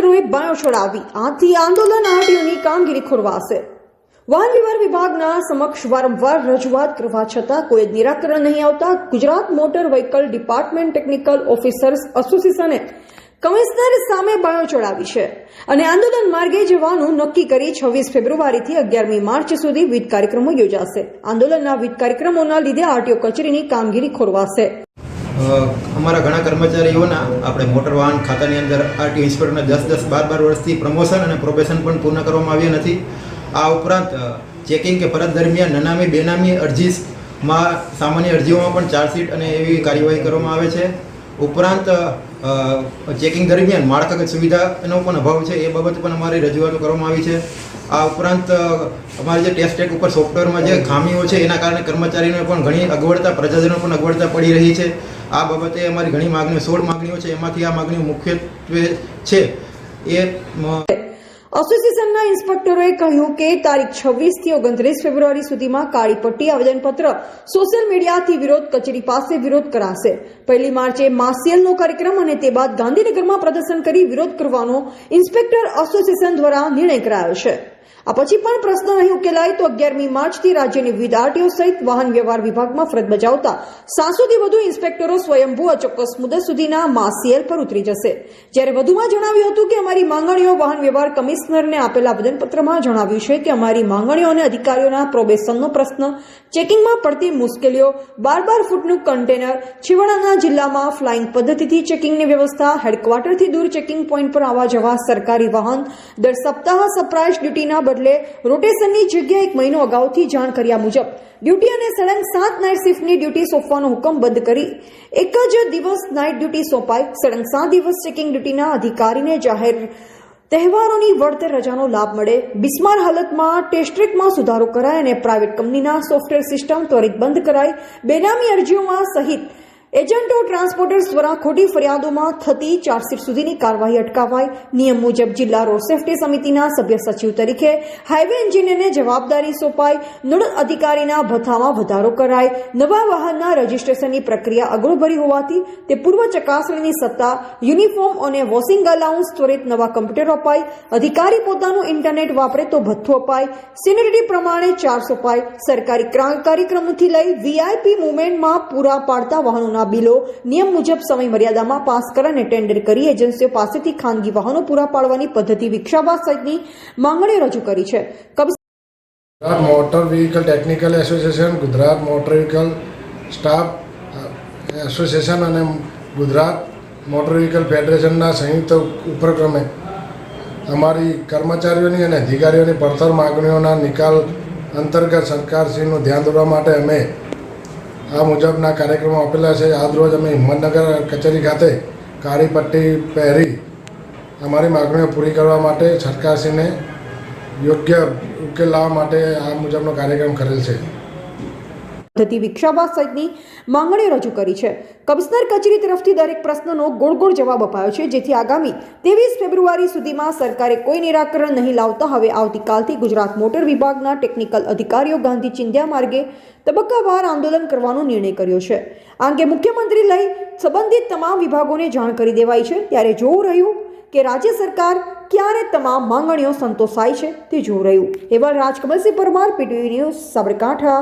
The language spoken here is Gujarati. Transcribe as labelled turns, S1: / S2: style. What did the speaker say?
S1: ઇન્સ્પેક્ટરોએ બાયો છોડાવી આથી આંદોલન આરટીઓની કામગીરી ખોરવાશે વાહન વ્યવહાર વિભાગના સમક્ષ વારંવાર રજૂઆત કરવા છતાં કોઈ નિરાકરણ નહીં આવતા Gujarat motor vehicle department technical officers એસોસિએશને commissioner સામે બાયો ચડાવી છે અને આંદોલન માર્ગે જવાનું નક્કી કરી છવ્વીસ ફેબ્રુઆરીથી અગિયારમી માર્ચ સુધી વિવિધ કાર્યક્રમો યોજાશે આંદોલનના વિવિધ કાર્યક્રમોના લીધે આરટીઓ કચેરીની કામગીરી ખોરવાશે
S2: અમારા ઘણા કર્મચારીઓના આપણે મોટર વાહન ખાતાની અંદર આરટીઓ ઇન્સ્પેક્ટરના દસ દસ બાર બાર વર્ષથી પ્રમોશન અને પ્રોબેશન પણ પૂર્ણ કરવામાં આવ્યા નથી. આ ઉપરાંત ચેકિંગ કે ફરજ દરમિયાન નનામી, બેનામી અરજીમાં સામાન્ય અરજીઓમાં પણ ચાર્જશીટ અને એવી કાર્યવાહી કરવામાં આવે છે. ઉપરાંત ચેકિંગ દરમિયાન માળખાગત સુવિધાનો પણ અભાવ છે. એ બાબત પણ અમારી રજૂઆતો કરવામાં આવી છે. આ ઉપરાંત અમારે જે ટેસ્ટ ટેક ઉપર સોફ્ટવેરમાં જે ખામીઓ છે, એના કારણે કર્મચારીઓને પણ ઘણી અગવડતા, પ્રજાજનો પણ અગવડતા પડી રહી છે. આ બાબતે અમારી ઘણી માગણીઓ, સોળ માગણીઓ છે, એમાંથી આ માગણીઓ મુખ્યત્વે છે. એ
S1: એસોસિએશનના ઇન્સ્પેક્ટરોએ કહ્યું કે તારીખ છવ્વીસથી ઓગણત્રીસ ફેબ્રુઆરી સુધીમાં કાળી પટ્ટી આવેદનપત્ર સોશિયલ મીડિયાથી વિરોધ કચેરી પાસે વિરોધ કરાશે. પહેલી માર્ચે માસિયલનો કાર્યક્રમ અને તે બાદ ગાંધીનગરમાં પ્રદર્શન કરી વિરોધ કરવાનો ઇન્સ્પેક્ટર એસોસિએશન દ્વારા નિર્ણય કરાયો છે. આ પછી પણ પ્રશ્ન નહીં ઉકેલાય તો અગિયારમી માર્ચથી રાજ્યની વિવિધ આરટીઓ સહિત વાહન વ્યવહાર વિભાગમાં ફરજ બજાવતા સાતસોથી વધુ ઇન્સ્પેક્ટરો સ્વયંભૂ અચોક્કસ મુદત સુધીના માસીએલ પર ઉતરી જશે. જ્યારે વધુમાં જણાવ્યું હતું કે અમારી માંગણીઓ વાહન વ્યવહાર કમિશનરને આપેલા આવેદનપત્રમાં જણાવ્યું છે કે અમારી માંગણીઓ અને અધિકારીઓના પ્રોબેશનનો પ્રશ્ન, ચેકિંગમાં પડતી મુશ્કેલીઓ, બાર બાર ફૂટનું કન્ટેનર, છેવાડાના જિલ્લામાં ફ્લાઇંગ પદ્ધતિથી ચેકિંગની વ્યવસ્થા, હેડક્વાર્ટરથી દૂર ચેકિંગ પોઈન્ટ પર આવવા જવા સરકારી વાહન, દર સપ્તાહ સરપ્રાઇઝ ડ્યુટીના બદલે રોટેશનની જગ્યાએ એક મહિનો અગાઉથી જાણ કર્યા મુજબ ડ્યુટી અને સળંગ સાત નાઇટ શિફ્ટની ડ્યુટી સોંપવાનો હુકમ બંધ કરી એક જ દિવસ નાઇટ ડ્યુટી સોંપાય સળંગ સાત દિવસ ચેકિંગ ડ્યુટીના અધિકારીને જાહેર તહેવારોની વળતર રજાનો લાભ મળે. બિસ્માર હાલતમાં ટેસ્ટ્રેકમાં સુધારો કરાય અને પ્રાઇવેટ કંપનીના સોફ્ટવેર સિસ્ટમ ત્વરિત બંધ કરાય. બેનામી અરજીઓમાં સહિત એજન્ટો ટ્રાન્સપોર્ટર્સ દ્વારા ખોટી ફરિયાદોમાં થતી ચાર્જશીટ સુધીની કાર્યવાહી અટકાવાય નિયમ મુજબ જિલ્લા રોડ સેફટી સમિતિના સભ્ય સચિવ તરીકે હાઇવે એન્જિનિયરને જવાબદારી સોંપાય નોડલ અધિકારીના ભથ્થામાં વધારો કરાય નવા વાહનના રજીસ્ટ્રેશનની પ્રક્રિયા અગવડભરી હોવાથી તે પૂર્વ ચકાસણીની સત્તા, યુનિફોર્મ અને વોશિંગ અલાઉન્સ ત્વરિત નવા કમ્પ્યુટર અપાય અધિકારી પોતાનું ઇન્ટરનેટ વાપરે તો ભથ્થું અપાય સિનિયરિટી પ્રમાણે ચાર્જ અપાય સરકારી ક્રા- કાર્યક્રમોથી લઈ વીઆઈપી મુવમેન્ટમાં પૂરા પાડતા વાહનોના બિલો. નિયમ મુજબ સમય મર્યાદામાં પાસ કરે અને ટેન્ડર કરી એજન્સીઓ પાસેથી ખાનગી વાહનો પૂરા પાડવાની પદ્ધતિ વિકસાવવા સહિતની માંગણીઓ રજૂ કરી છે.
S3: Motor vehicle technical association Gujarat motor vehicle staff association અને ગુજરાત મોટર વ્હીકલ ફેડરેશનના સંયુક્ત ઉપક્રમે અમારી કર્મચારીઓની અને અધિકારીઓની પડતર માગણીઓના નિકાલ અંતર્ગત સરકારશ્રીનું ધ્યાન દોરવા માટે અમે આ મુજબના કાર્યક્રમો આપેલા છે. આજરોજ અમે હિંમતનગર કચેરી ખાતે કાળી પટ્ટી પહેરી અમારી માગણીઓ પૂરી કરવા માટે સરકારશ્રીને યોગ્ય ઉકેલ લાવવા માટે આ મુજબનો કાર્યક્રમ કરેલ છે.
S1: પદ્ધતિ વિક્ષાબા સહિતની માંગણીઓ રજૂ કરી છે. કમિશનર કચેરી તરફથી દરેક પ્રશ્નનો ગોળ જવાબ અપાયો છે. જેથી આગામી ત્રેવીસ ફેબ્રુઆરી સુધીમાં સરકારે કોઈ નિરાકરણ નહીં લાવતા હવે આવતીકાલથી ગુજરાત મોટર વિભાગના ટેકનિકલ અધિકારીઓ ગાંધી ચિંધ્યા માર્ગે તબક્કાવાર આંદોલન કરવાનો નિર્ણય કર્યો છે. આ અંગે મુખ્યમંત્રી લઈ સંબંધિત તમામ વિભાગોને જાણ કરી દેવાઈ છે. ત્યારે જોવું રહ્યું કે રાજ્ય સરકાર ક્યારે તમામ માંગણીઓ સંતોષાય છે તે જોવું રહ્યું. એવા રાજકમલસિંહ પરમાર, પીટીવી ન્યૂઝ, સાબરકાંઠા.